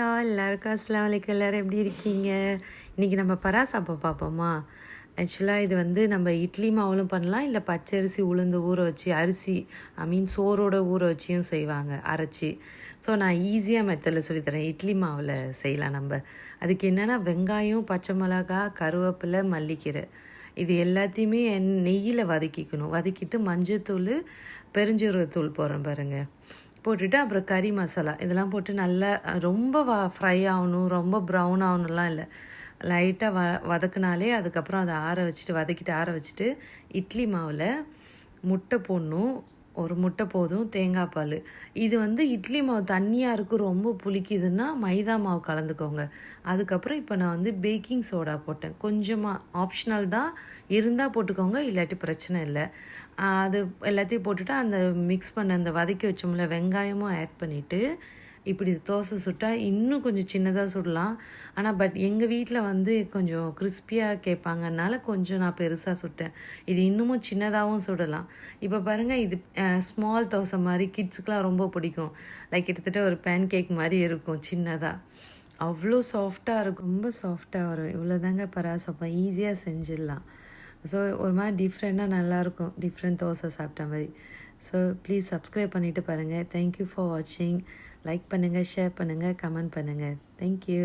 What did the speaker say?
ஹாயா எல்லாருக்கும் அஸ்லாம் வலைக்கம் எல்லோரும் எப்படி இருக்கீங்க? இன்றைக்கி நம்ம பராசாப்பா பார்ப்போமா? ஆக்சுவலாக இது வந்து நம்ம இட்லி மாவுலும் பண்ணலாம் இல்லை பச்சரிசி உளுந்து ஊற வச்சு அரிசி ஐ மீன் சோறோட ஊற வச்சியும் செய்வாங்க அரைச்சி. ஸோ நான் ஈஸியாக மெத்தடில் சொல்லித்தரேன் இட்லி மாவில் செய்யலாம் நம்ம. அதுக்கு என்னென்னா வெங்காயம் பச்சை மிளகா கருவேப்பிலை மல்லிக்கீரை இது எல்லாத்தையுமே என் நெய்யில் வதக்கிக்கணும். வதக்கிட்டு மஞ்சத்தூள் பெருஞ்சீரகத்தூள் போடுறேன் பாருங்கள் போட்டுட்டு அப்புறம் கறி மசாலா. இதெல்லாம் போட்டு நல்லா ரொம்ப வ ஃப்ரை ஆகணும் ரொம்ப ப்ரௌன் ஆகணும்லாம் இல்லை. லைட்டாக வ வதக்குனாலே அதுக்கப்புறம் அதை ஆற வச்சுட்டு வதக்கிட்டு ஆற வச்சுட்டு இட்லி மாவில் முட்டை போடணும். ஒரு முட்டை போதும் தேங்காய் பால். இது வந்து இட்லி மாவு தண்ணியாக இருக்கும் ரொம்ப புளிக்குதுன்னா மைதா மாவு கலந்துக்கோங்க. அதுக்கப்புறம் இப்போ நான் வந்து பேக்கிங் சோடா போட்டேன். கொஞ்சமாக ஆப்ஷனல் தான். இருந்தால் போட்டுக்கோங்க இல்லாட்டி பிரச்சனை இல்லை. அது எல்லாத்தையும் போட்டுட்டு அந்த மிக்ஸ் பண்ண அந்த வதக்கி வச்சோம்ல வெங்காயமும் ஆட் பண்ணிவிட்டு இப்படி தோசை சுட்டால் இன்னும் கொஞ்சம் சின்னதாக சுடலாம். ஆனால் பட் எங்கள் வீட்டில் வந்து கொஞ்சம் கிறிஸ்பியாக கேட்பாங்கனால கொஞ்சம் நான் பெருசாக சுட்டேன். இது இன்னமும் சின்னதாகவும் சுடலாம். இப்போ பாருங்கள் இது ஸ்மால் தோசை மாதிரி கிட்ஸுக்கெலாம் ரொம்ப பிடிக்கும். லைக் கிட்டத்தட்ட ஒரு பேன் கேக் மாதிரி இருக்கும் சின்னதாக அவ்வளோ சாஃப்டாக இருக்கும். ரொம்ப சாஃப்டாக வரும். இவ்வளோதாங்க பராசப்பா. ஈஸியாக செஞ்சிடலாம். ஸோ ஒரு மாதிரி டிஃப்ரெண்ட்டாக நல்லாயிருக்கும் டிஃப்ரெண்ட் தோசை சாப்பிட்ட மாதிரி. ஸோ ப்ளீஸ் சப்ஸ்கிரைப் பண்ணிவிட்டு பாருங்கள் தேங்க்யூ ஃபார் வாட்சிங் லைக் பண்ணுங்கள் ஷேர் பண்ணுங்கள் கமெண்ட் பண்ணுங்கள் தேங்க்யூ